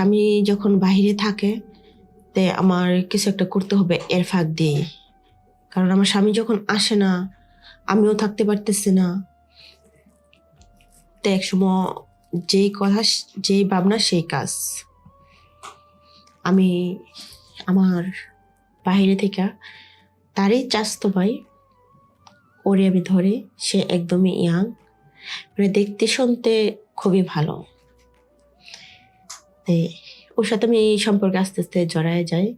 স্বামী যখন বাইরে থাকে, তে আমার কিছু একটা করতে হবে এর ফাঁক দিয়ে কারণ আমার স্বামী যখন আসে না, আমিও থাকতে পারতেছি না। তো একসময় যেই কথা, যেই ভাবনা, সেই কাজ। আমি আমার বাইরে থেকে তারই চাস্তো ভাই, ওরে আমি ধরে, সে একদমই ইয়াং। মানে দেখতে শুনতে খুবই ভালো। তে ওর সাথে আমি এই সম্পর্কে আস্তে আস্তে জড়ায় যাই।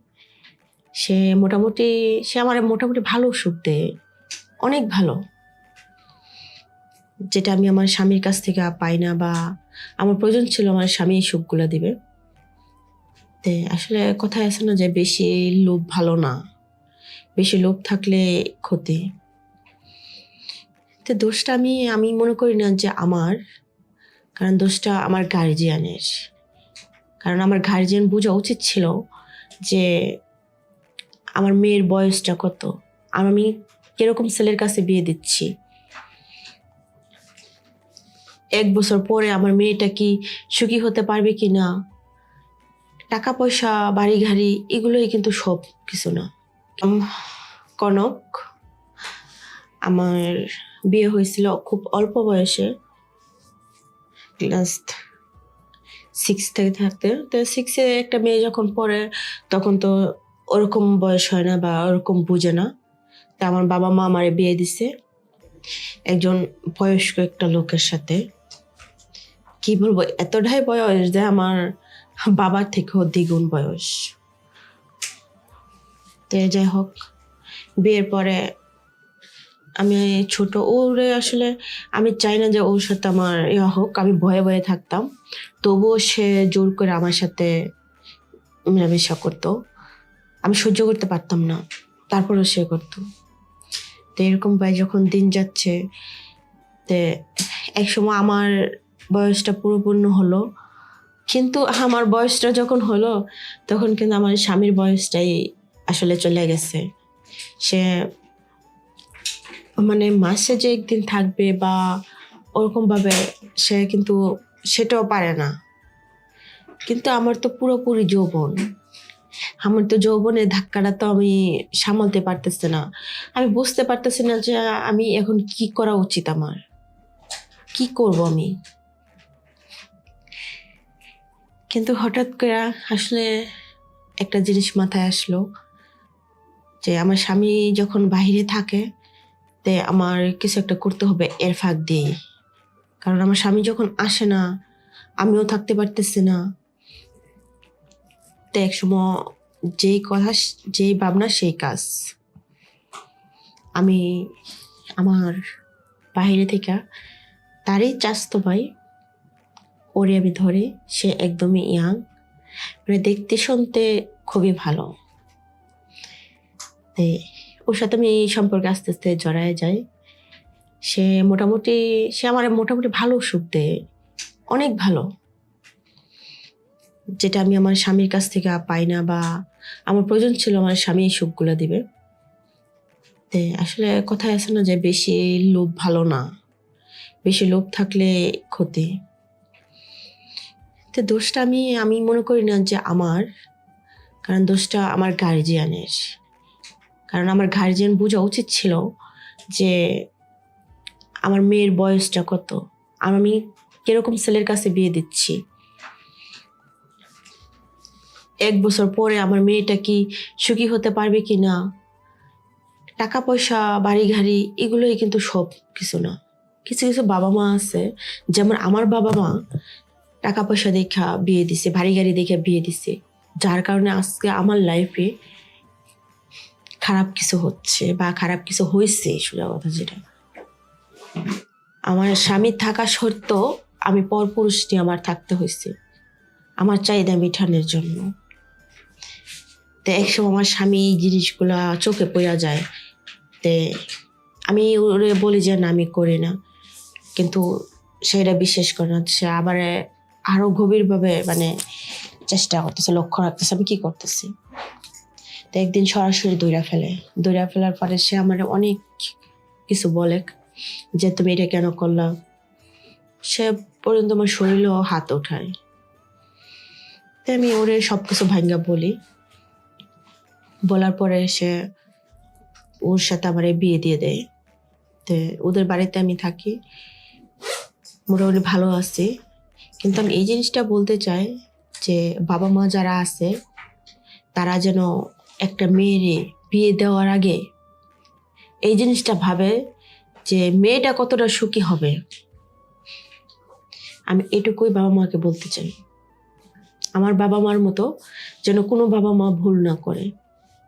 সে মোটামুটি, সে আমার মোটামুটি ভালো সুখ দেয়। অনেক ভালো। যেটা আমি আমার স্বামীর কাছ থেকে পাই না বা আমার প্রয়োজন ছিল আমার স্বামী এই সুখগুলো দিবে। তে আসলে কথায় আছে না যে বেশি লোভ ভালো না। বেশি লোভ থাকলে ক্ষতি। তো দোষটা আমি আমি মনে করি না যে আমার, কারণ দোষটা আমার গার্জিয়ানের কারণ আমার গার্জিয়ান বোঝা উচিত ছিল যে আমার মেয়ের বয়সটা কত। আমি কীরকম ছেলের কাছে বিয়ে দিচ্ছি। এক বছর পরে আমার মেয়েটা কি সুখী হতে পারবে কি না টাকা পয়সা বাড়ি গাড়ি এগুলোই কিন্তু সব কিছু না। কনক, আমার বিয়ে হয়েছিল খুব অল্প বয়সে। ক্লাস সিক্স থেকে থাকতে। তো সিক্সে একটা মেয়ে যখন পড়ে, তখন তো ওরকম বয়স হয় না বা ওরকম বুঝে না। তা আমার বাবা মা আমারে বিয়ে দিছে। একজন বয়স্ক একটা লোকের সাথে। কি বলব, এতটাই বয়স যে আমার বাবার থেকেও দ্বিগুণ বয়স। তো যাই হোক, বিয়ের পরে আমি ছোট, ওরে আসলে আমি চাই না যে ওর সাথে আমার ইয়া হোক, আমি ভয়ে ভয়ে থাকতাম। তবুও সে জোর করে আমার সাথে মেলামেশা করতো। আমি সহ্য করতে পারতাম না, তারপরেও সে করতো। তো এরকম ভাই যখন দিন যাচ্ছে, তে একসময় আমার বয়সটা পুরোপূর্ণ হলো। কিন্তু আমার বয়সটা যখন হলো, তখন কিন্তু আমার স্বামীর বয়সটাই আসলে চলে গেছে। সে মানে মাসে যে একদিন থাকবে বা ওরকম ভাবে সে কিন্তু সেটাও পারে না। কিন্তু আমার তো পুরোপুরি যৌবন। আমার তো যৌবনের ধাক্কাটা তো আমি সামালতে পারতেছি না। আমি বুঝতে পারতেছি না যে আমি এখন কি করা উচিত আমার। কি করব আমি? কিন্তু হঠাৎ করে আসলে একটা জিনিস মাথায় আসলো যে আমার স্বামী যখন বাইরে থাকে তে আমার কিছু একটা করতে হবে, এর ফাঁক দিয়ে কারণ আমার স্বামী যখন আসে না, আমিও থাকতে পারতেছি না। তো একসময় যেই কথা, যেই ভাবনা, সেই কাজ। আমি আমার বাইরে থেকে তারই চাস্তো ভাই, ওরে আমি ধরে, সে একদমই ইয়াং। মানে দেখতে শুনতে খুবই ভালো। ওর সাথে আমি এই সম্পর্কে আস্তে আস্তে জড়ায় যাই। সে মোটামুটি, সে আমার মোটামুটি ভালো সুখ দেয়। অনেক ভালো। যেটা আমি আমার স্বামীর কাছ থেকে পাই না বা আমার প্রয়োজন ছিল আমার স্বামী এই সুখগুলো দিবে। তে আসলে কথায় আছে না যে বেশি লোভ ভালো না। বেশি লোভ থাকলে ক্ষতি। তো দোষটা আমি আমি মনে করি না যে আমার, কারণ দোষটা আমার গার্জিয়ানের কারণ আমার গার্জিয়ান বোঝা উচিত ছিল যে আমার মেয়ের বয়সটা কত। আমি কীরকম ছেলের কাছে বিয়ে দিচ্ছি। এক বছর পরে আমার মেয়েটা কি সুখী হতে পারবে কি না টাকা পয়সা, বাড়ি গাড়ি এগুলোই কিন্তু সব কিছু না। কিছু কিছু বাবা মা আছে, যেমন আমার বাবা মা টাকা পয়সা দেখা বিয়ে দিছে, বাড়ি গাড়ি দেখে বিয়ে দিছে। যার কারণে আজকে আমার লাইফে খারাপ কিছু হচ্ছে বা খারাপ কিছু হয়েছে, সোজা কথা যেটা। আমার স্বামী থাকা সত্ত্বেও আমি পরপুরুষ নিয়ে আমার থাকতে হয়েছে। আমার চাহিদা মিঠানের জন্য। তো একসময় আমার স্বামী এই জিনিসগুলা চোখে পড়া যায়। তে আমি ওরে বলি যে, না, আমি করি না। কিন্তু সেটা বিশ্বাস করে না। সে আবার আরও গভীরভাবে মানে চেষ্টা করতেছে, লক্ষ্য রাখতেছে, আমি কি করতেছি? তো একদিন সরাসরি দৌড়া ফেলে। দৌড়া ফেলার পরে সে আমার অনেক কিছু বলে যে, তুমি এটা কেন করলা? সে পর্যন্ত আমার শরীরেও হাত ওঠায়। তো আমি ওরে সব কিছু ভাঙ্গা বলি। বলার পরে সে ওর সাথে আমার বিয়ে দিয়ে দেয়। তো ওদের বাড়িতে আমি থাকি। মোটামুটি ভালো আছি। কিন্তু আমি এই জিনিসটা বলতে চাই যে বাবা মা যারা আছে, তারা যেন একটা মেয়েরে বিয়ে দেওয়ার আগে এই জিনিসটা ভাবে যে মেয়েটা কতটা সুখী হবে। আমি এটুকুই বাবা মাকে বলতে চাই। আমার বাবা মার মতো যেন কোনো বাবা মা ভুল না করে।